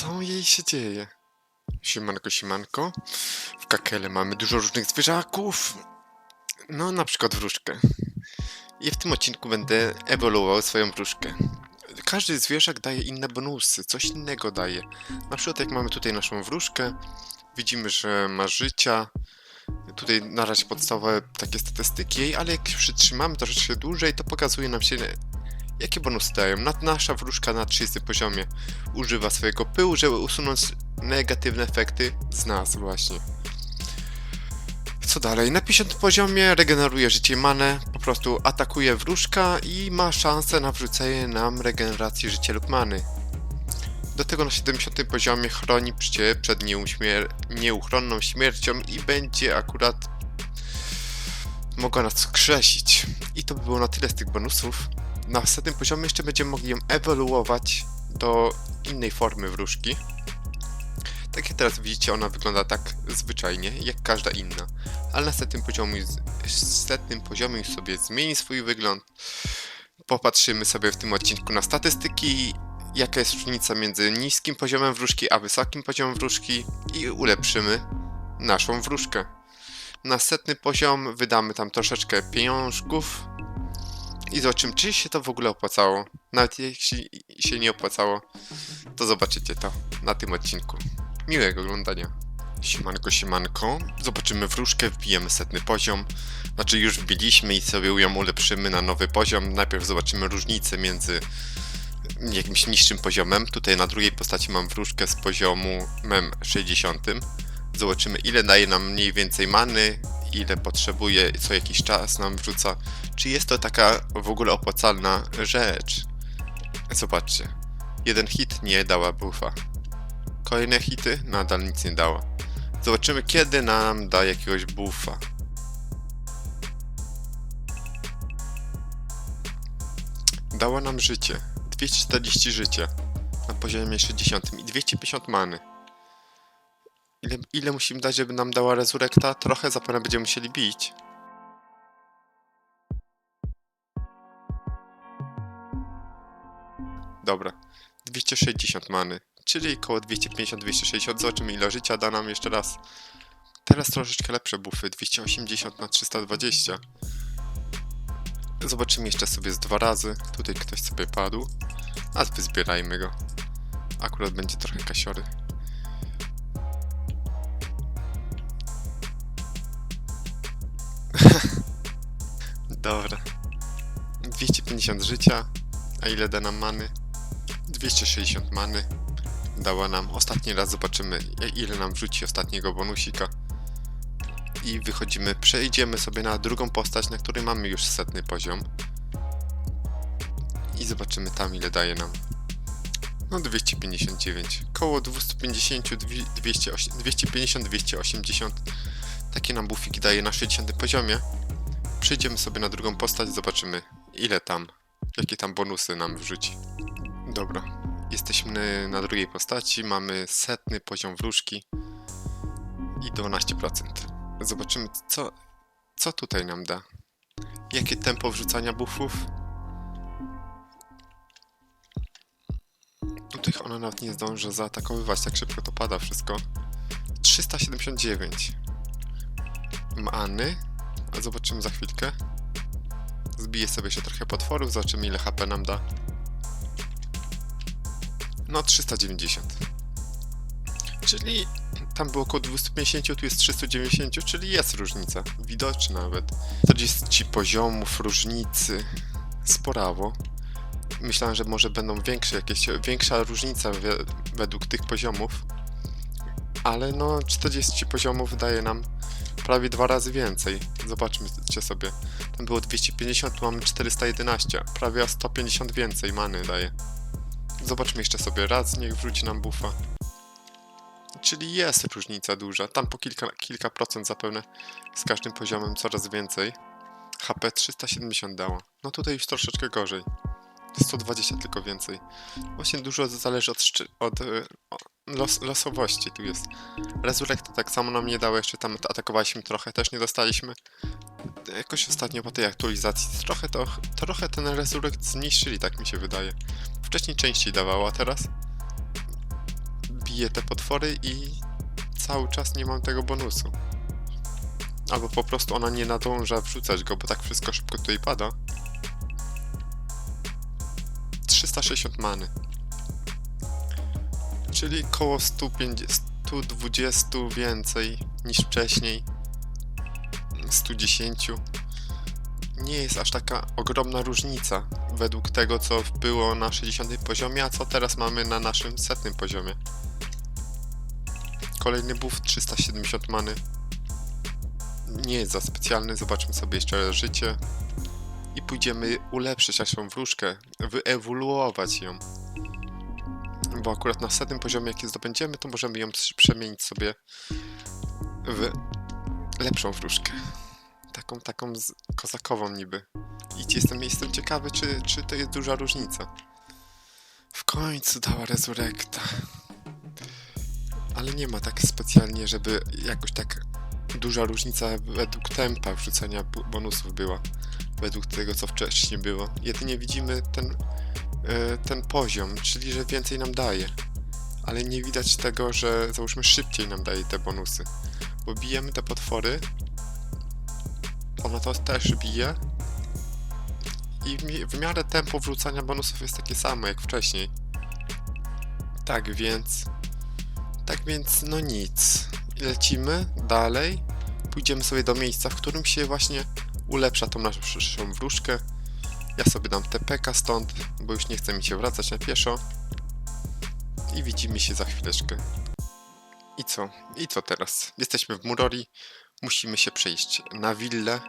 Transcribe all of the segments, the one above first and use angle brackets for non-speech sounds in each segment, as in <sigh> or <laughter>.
Co jej się dzieje? Siemanko, siemanko. W kakele mamy dużo różnych zwierzaków. No, na przykład wróżkę. I w tym odcinku będę ewoluował swoją wróżkę. Każdy zwierzak daje inne bonusy, coś innego daje. Na przykład jak mamy tutaj naszą wróżkę, widzimy, że ma życia. Tutaj na razie podstawowe takie statystyki jej, ale jak przytrzymamy troszeczkę dłużej, to pokazuje nam się jakie bonusy dają. Na- Nasza wróżka na 30 poziomie używa swojego pyłu, żeby usunąć negatywne efekty z nas właśnie. Co dalej? Na 50 poziomie regeneruje życie i manę, po prostu atakuje wróżka i ma szansę na wrzucenie nam regeneracji życia lub many. Do tego na 70 poziomie chroni cię przed nieuchronną śmiercią i będzie akurat mogła nas skrzesić. I to by było na tyle z tych bonusów. Na setnym poziomie jeszcze będziemy mogli ją ewoluować do innej formy wróżki. Tak jak teraz widzicie, ona wygląda tak zwyczajnie, jak każda inna. Ale na setnym poziomie, setnym poziomie sobie zmieni swój wygląd. Popatrzymy sobie w tym odcinku na statystyki, jaka jest różnica między niskim poziomem wróżki a wysokim poziomem wróżki i ulepszymy naszą wróżkę. Na setny poziom wydamy tam troszeczkę pieniążków, i zobaczymy, czy się to w ogóle opłacało. Nawet jeśli się nie opłacało, to zobaczycie to na tym odcinku. Miłego oglądania. Siemanko, siemanko. Zobaczymy wróżkę, wbijemy setny poziom. Znaczy już wbiliśmy i sobie ją ulepszymy na nowy poziom. Najpierw zobaczymy różnicę między jakimś niższym poziomem. Tutaj na drugiej postaci mam wróżkę z poziomu mem 60. Zobaczymy ile daje nam mniej więcej many, ile potrzebuje, co jakiś czas nam wrzuca. Czy jest to taka w ogóle opłacalna rzecz? Zobaczcie. Jeden hit nie dała buffa. Kolejne hity nadal nic nie dała. Zobaczymy kiedy nam da jakiegoś buffa. Dała nam życie. 240 życia. Na poziomie 60 i 250 many. Ile, ile musimy dać, żeby nam dała rezurekta? Trochę zapewne będziemy musieli bić. Dobra. 260 many, czyli około 250-260. Zobaczymy ile życia da nam jeszcze raz. Teraz troszeczkę lepsze bufy. 280 na 320. Zobaczymy jeszcze sobie z dwa razy. Tutaj ktoś sobie padł. A wyzbierajmy go. Akurat będzie trochę kasiory. Dobra. 250 życia. A ile da nam many? 260 many. Dała nam. Ostatni raz zobaczymy, ile nam wrzuci ostatniego bonusika. I wychodzimy, przejdziemy sobie na drugą postać, na której mamy już setny poziom. I zobaczymy tam, ile daje nam. No 259. Koło 250, 250, 280. Takie nam bufiki daje na 60 poziomie. Przejdziemy sobie na drugą postać, zobaczymy ile tam, jakie tam bonusy nam wrzuci. Dobra, jesteśmy na drugiej postaci, mamy setny poziom wróżki i 12%. Zobaczymy co, co tutaj nam da. Jakie tempo wrzucania buffów? Tutaj ona nawet nie zdąży zaatakowywać, tak szybko to pada wszystko. 379 many, zobaczymy za chwilkę. Zbiję sobie jeszcze trochę potworów, zobaczymy ile HP nam da. No 390. Czyli tam było około 250, tu jest 390, czyli jest różnica. Widoczna nawet. 40 poziomów różnicy. Sporawo. Myślałem, że może będą większe jakieś, większa różnica we- według tych poziomów. Ale no 40 poziomów daje nam prawie dwa razy więcej. Zobaczmy sobie. Tam było 250, tu mamy 411. Prawie o 150 więcej many daje. Zobaczmy jeszcze sobie raz, niech wrzuci nam buffa. Czyli jest różnica duża. Tam po kilka, kilka procent zapewne z każdym poziomem coraz więcej. HP 370 dało. No tutaj już troszeczkę gorzej. 120 tylko więcej. Właśnie dużo zależy od, od, o- los, losowości tu jest. Resurrect tak samo nam nie dało, jeszcze tam atakowaliśmy trochę, też nie dostaliśmy. Jakoś ostatnio po tej aktualizacji trochę to, trochę ten Resurrect zniszczyli, tak mi się wydaje. Wcześniej częściej dawało, a teraz biję te potwory i cały czas nie mam tego bonusu. Albo po prostu ona nie nadąża wrzucać go, bo tak wszystko szybko tutaj pada. 360 many. Czyli koło 150, 120 więcej niż wcześniej. 110. Nie jest aż taka ogromna różnica według tego, co było na 60 poziomie, a co teraz mamy na naszym setnym poziomie. Kolejny buff 370 many. Nie jest za specjalny, zobaczmy sobie jeszcze życie. I pójdziemy ulepszyć naszą wróżkę, wyewoluować ją. Bo akurat na setnym poziomie, jaki zdobędziemy, to możemy ją przemienić sobie w lepszą wróżkę. Taką, taką z kozakową niby. I jestem, jestem ciekawy, czy, czy to jest duża różnica. W końcu dała rezurekta. Ale nie ma tak specjalnie, żeby jakoś tak duża różnica według tempa wrzucania bonusów była. Według tego, co wcześniej było. Jedynie widzimy ten, ten poziom, czyli że więcej nam daje. Ale nie widać tego, że załóżmy szybciej nam daje te bonusy. Bo bijemy te potwory. Ona to też bije. I w miarę tempo wrzucania bonusów jest takie samo jak wcześniej. Tak więc. Tak więc, no nic. Lecimy dalej. Pójdziemy sobie do miejsca, w którym się właśnie ulepsza tą naszą wróżkę. Ja sobie dam TPK stąd, bo już nie chce mi się wracać na pieszo. I widzimy się za chwileczkę. I co? I co teraz? Jesteśmy w Murori. Musimy się przejść na willę.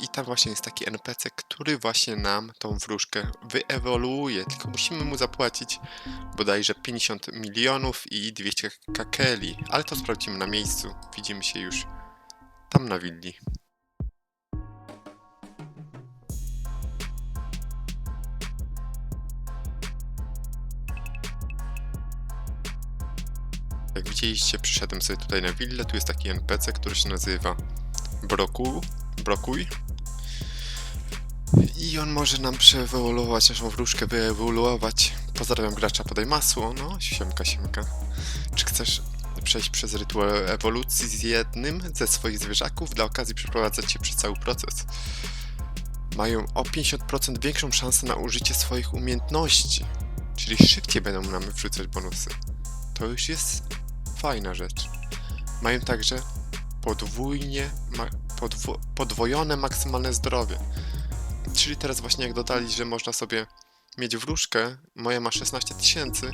I tam właśnie jest taki NPC, który właśnie nam tą wróżkę wyewoluuje. Tylko musimy mu zapłacić bodajże 50 milionów i 200 kakeli. Ale to sprawdzimy na miejscu. Widzimy się już tam na willi. Jak widzieliście, przyszedłem sobie tutaj na willę. Tu jest taki NPC, który się nazywa Broku. Brokuj. I on może nam przeewoluować naszą wróżkę, wyewoluować. Pozdrawiam gracza, podaj masło. No, siemka, siemka. Czy chcesz przejść przez rytuał ewolucji z jednym ze swoich zwierzaków? Dla okazji przeprowadzać cię przez cały proces. Mają o 50% większą szansę na użycie swoich umiejętności. Czyli szybciej będą nam wrzucać bonusy. To już jest fajna rzecz. Mają także podwójnie, podwo, podwojone maksymalne zdrowie. Czyli teraz właśnie jak dodali, że można sobie mieć wróżkę, moja ma 16 tysięcy,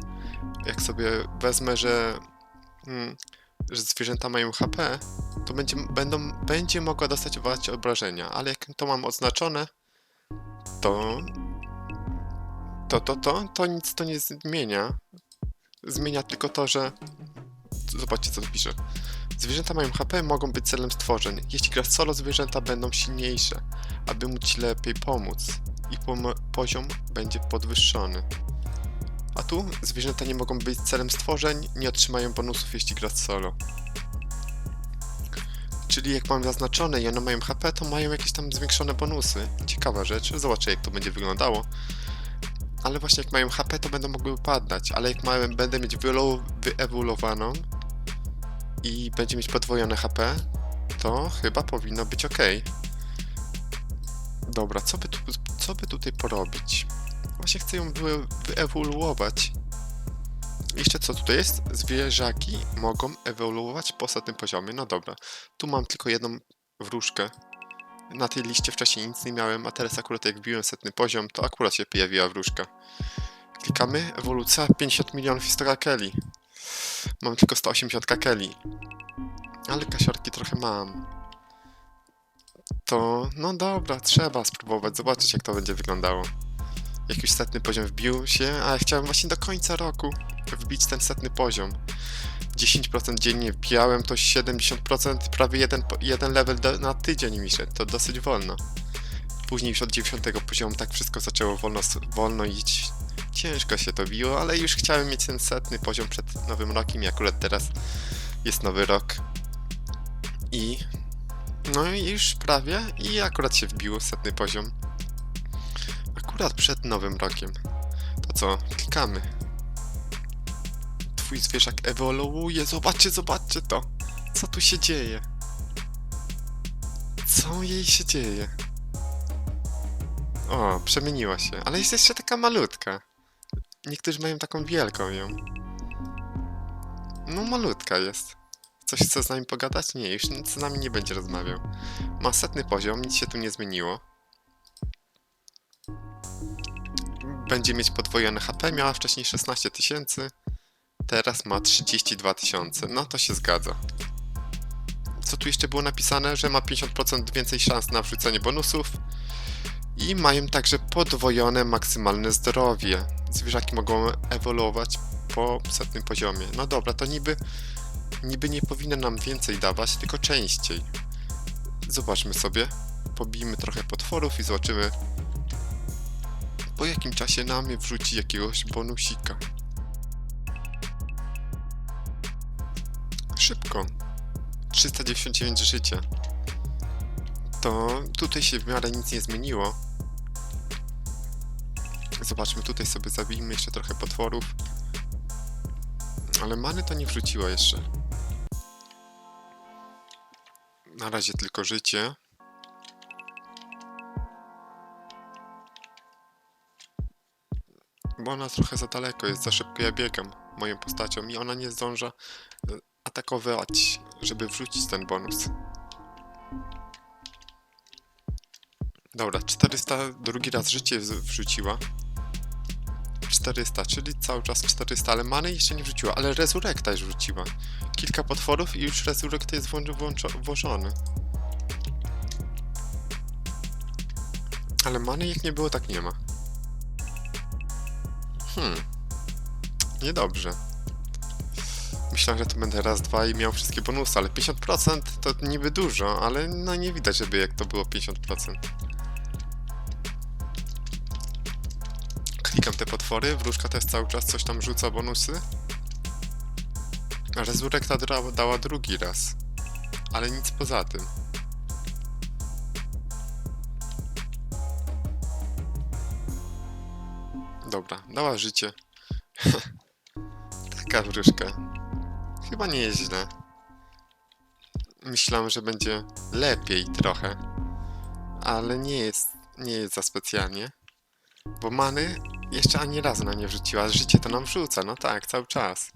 jak sobie wezmę, że, mm, że zwierzęta mają HP, to będzie, będą, będzie mogła dostać obrażenia, ale jak to mam oznaczone, to to, to, to, to nic to nie zmienia. Zmienia tylko to, że zobaczcie co tu pisze. Zwierzęta mają HP, mogą być celem stworzeń. Jeśli grasz solo, zwierzęta będą silniejsze, aby móc ci lepiej pomóc i poziom będzie podwyższony. A tu zwierzęta nie mogą być celem stworzeń, nie otrzymają bonusów jeśli grasz solo. Czyli jak mam zaznaczone i one mają HP, to mają jakieś tam zwiększone bonusy. Ciekawa rzecz, zobaczę jak to będzie wyglądało. Ale właśnie jak mają HP, to będą mogły padać, ale jak mają, będę mieć wyewoluowaną, i będzie mieć podwojone HP, to chyba powinno być ok. Dobra, co by, tu, co by tutaj porobić? Właśnie chcę ją wy, wyewoluować. Jeszcze co tutaj jest? Zwierzaki mogą ewoluować po setnym poziomie. No dobra, tu mam tylko jedną wróżkę. Na tej liście wcześniej nic nie miałem, a teraz akurat jak wbiłem setny poziom, to akurat się pojawiła wróżka. Klikamy, ewolucja, 50 milionów 100 kakeli. Mam tylko 180 kakeli. Ale kasiorki trochę mam. To, no dobra, trzeba spróbować, zobaczyć jak to będzie wyglądało. Jak już setny poziom wbił się, a ja chciałem właśnie do końca roku wbić ten setny poziom. 10% dziennie wbijałem, to 70%, prawie jeden, jeden level na tydzień mi szedł, to dosyć wolno. Później już od 9 poziomu tak wszystko zaczęło wolno, wolno iść. Ciężko się to biło, ale już chciałem mieć ten setny poziom przed nowym rokiem i akurat teraz jest nowy rok. I no i już prawie i akurat się wbiło setny poziom. Akurat przed nowym rokiem. To co, klikamy. twój zwierzak ewoluuje. Zobaczcie, zobaczcie to. Co tu się dzieje? Co jej się dzieje? O, przemieniła się, ale jest jeszcze taka malutka. Niektórzy mają taką wielką ją. No, malutka jest. Coś chce z nami pogadać? Nie, już nic z nami nie będzie rozmawiał. Ma setny poziom, nic się tu nie zmieniło. Będzie mieć podwojone HP, miała wcześniej 16 tysięcy. Teraz ma 32 tysiące. No to się zgadza. Co tu jeszcze było napisane? Że ma 50% więcej szans na wrzucenie bonusów. I mają także podwojone maksymalne zdrowie. Zwierzaki mogą ewoluować po setnym poziomie. No dobra, to niby, niby nie powinno nam więcej dawać, tylko częściej. Zobaczmy sobie. Pobijmy trochę potworów i zobaczymy, po jakim czasie nam wrzuci jakiegoś bonusika. Szybko. 399 życia. To tutaj się w miarę nic nie zmieniło. Zobaczmy, tutaj sobie zabijmy jeszcze trochę potworów. Ale many to nie wrzuciło jeszcze. Na razie tylko życie. Bo ona trochę za daleko jest, za szybko ja biegam moją postacią i ona nie zdąża e, atakować, żeby wrzucić ten bonus. Dobra, 400 drugi raz życie wrzuciła. 400, czyli cały czas 400, ale many jeszcze nie wrzuciła, ale rezurekta już wrzuciła. Kilka potworów i już resurrekt jest włożony. Ale many jak nie było, tak nie ma. Hmm. Niedobrze. Myślałem, że to będę raz, dwa i miał wszystkie bonusy, ale 50% to niby dużo, ale no nie widać, żeby jak to było 50%. Potwory, wróżka też cały czas coś tam rzuca bonusy. Rezurekta dra- dała drugi raz, ale nic poza tym. Dobra, dała życie. <laughs> Taka wróżka. Chyba nie jest źle. Myślałem, że będzie lepiej trochę. Ale nie jest, nie jest za specjalnie. Bo many jeszcze ani razu na nie wrzuciła. Życie to nam wrzuca, no tak, cały czas.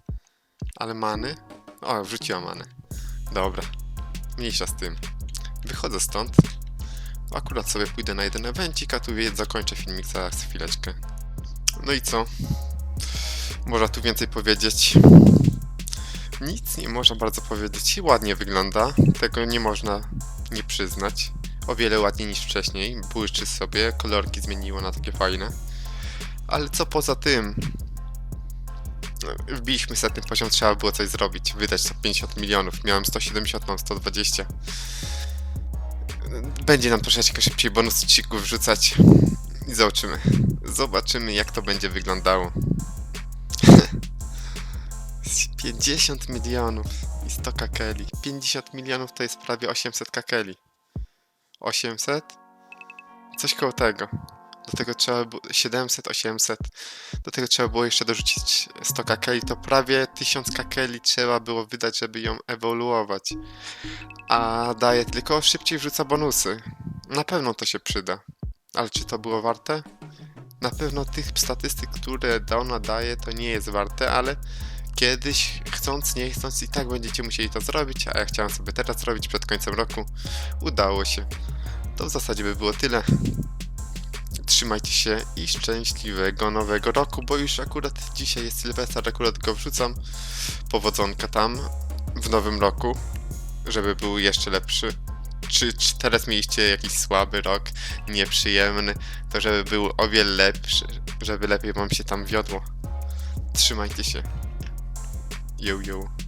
Ale many? O, wrzuciła many. Dobra. Mniejsza z tym. Wychodzę stąd. Akurat sobie pójdę na jeden evencik, a tu zakończę filmik za chwileczkę. No i co? Można tu więcej powiedzieć. Nic nie można bardzo powiedzieć. Ładnie wygląda. Tego nie można nie przyznać. O wiele ładniej niż wcześniej. Błyszczy sobie, kolorki zmieniło na takie fajne. Ale co poza tym? Wbiliśmy setny poziom, trzeba było coś zrobić. Wydać 150 milionów. Miałem 170, mam 120. Będzie nam troszeczkę szybciej bonuscików wrzucać. I zobaczymy. Zobaczymy, jak to będzie wyglądało. <laughs> 50 milionów i 100 kakeli. 50 milionów to jest prawie 800 kakeli. 800? Coś koło tego. Do tego trzeba było 700, 800. Do tego trzeba było jeszcze dorzucić 100 kakeli. To prawie 1000 kakeli trzeba było wydać, żeby ją ewoluować. A daje tylko szybciej wrzuca bonusy. Na pewno to się przyda. Ale czy to było warte? Na pewno tych statystyk, które ona daje, to nie jest warte, ale kiedyś, chcąc, nie chcąc, i tak będziecie musieli to zrobić, a ja chciałem sobie teraz zrobić przed końcem roku. Udało się. To w zasadzie by było tyle. Trzymajcie się i szczęśliwego nowego roku, bo już akurat dzisiaj jest Sylwester, akurat go wrzucam. Powodzonka tam w nowym roku, żeby był jeszcze lepszy. Czy, czy teraz mieliście jakiś słaby rok, nieprzyjemny, to żeby był o wiele lepszy, żeby lepiej wam się tam wiodło. Trzymajcie się. Yo, yo.